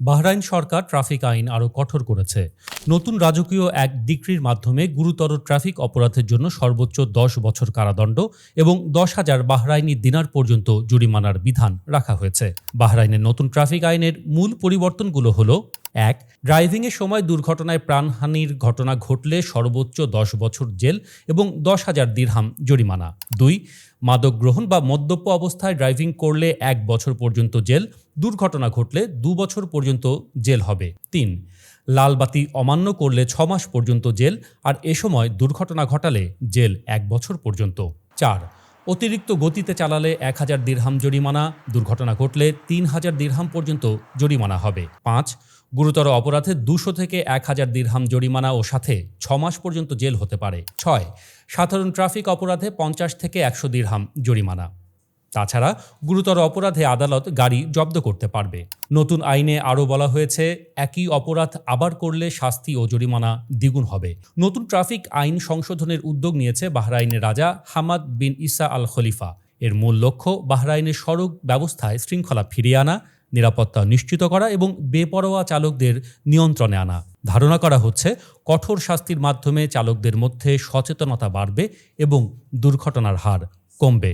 Bahrain সরকার traffic আইন আরও কঠোর করেছে। নতুন রাজকীয় এক ডিক্রির মাধ্যমে গুরুতর ট্রাফিক অপরাধের জন্য সর্বোচ্চ দশ বছর কারাদণ্ড এবং দশ হাজার বাহরাইনি দিনার পর্যন্ত জরিমানার বিধান রাখা হয়েছে। বাহরাইনের নতুন ট্রাফিক আইনের মূল পরিবর্তনগুলো হলো, এক, ড্রাইভিংয়ের সময় দুর্ঘটনায় প্রাণহানির ঘটনা ঘটলে সর্বোচ্চ দশ বছর জেল এবং দশ হাজার দিরহাম জরিমানা। দুই, মাদক গ্রহণ বা মদ্যপ অবস্থায় ড্রাইভিং করলে এক বছর পর্যন্ত জেল, দুর্ঘটনা ঘটলে দু বছর পর্যন্ত জেল হবে। তিন লাল বাতি অমান্য করলে ছ মাস পর্যন্ত জেল আর এ সময় দুর্ঘটনা ঘটালে জেল এক বছর পর্যন্ত। চার, অতিরিক্ত গতিতে চালালে এক হাজার দিরহাম জরিমানা, দুর্ঘটনা ঘটলে তিন হাজার দিরহাম পর্যন্ত জরিমানা হবে। পাঁচ, গুরুতর অপরাধে দুশো থেকে এক হাজার দিরহাম জরিমানা ও সাথে ছ মাস পর্যন্ত জেল হতে পারে। ছয়, সাধারণ ট্রাফিক অপরাধে পঞ্চাশ থেকে একশো দিরহাম জরিমানা। তাছাড়া গুরুতর অপরাধে আদালত গাড়ি জব্দ করতে পারবে। নতুন আইনে আরও বলা হয়েছে, একই অপরাধ আবার করলে শাস্তি ও জরিমানা দ্বিগুণ হবে। নতুন ট্রাফিক আইন সংশোধনের উদ্যোগ নিয়েছে বাহরাইনের রাজা হামাদ বিন ইসা আল খলিফা। এর মূল লক্ষ্য, বাহরাইনের সড়ক ব্যবস্থায় শৃঙ্খলা ফিরিয়ে আনা, নিরাপত্তা নিশ্চিত করা এবং বেপরোয়া চালকদের নিয়ন্ত্রণে আনা। ধারণা করা হচ্ছে, কঠোর শাস্তির মাধ্যমে চালকদের মধ্যে সচেতনতা বাড়বে এবং দুর্ঘটনার হার কমবে।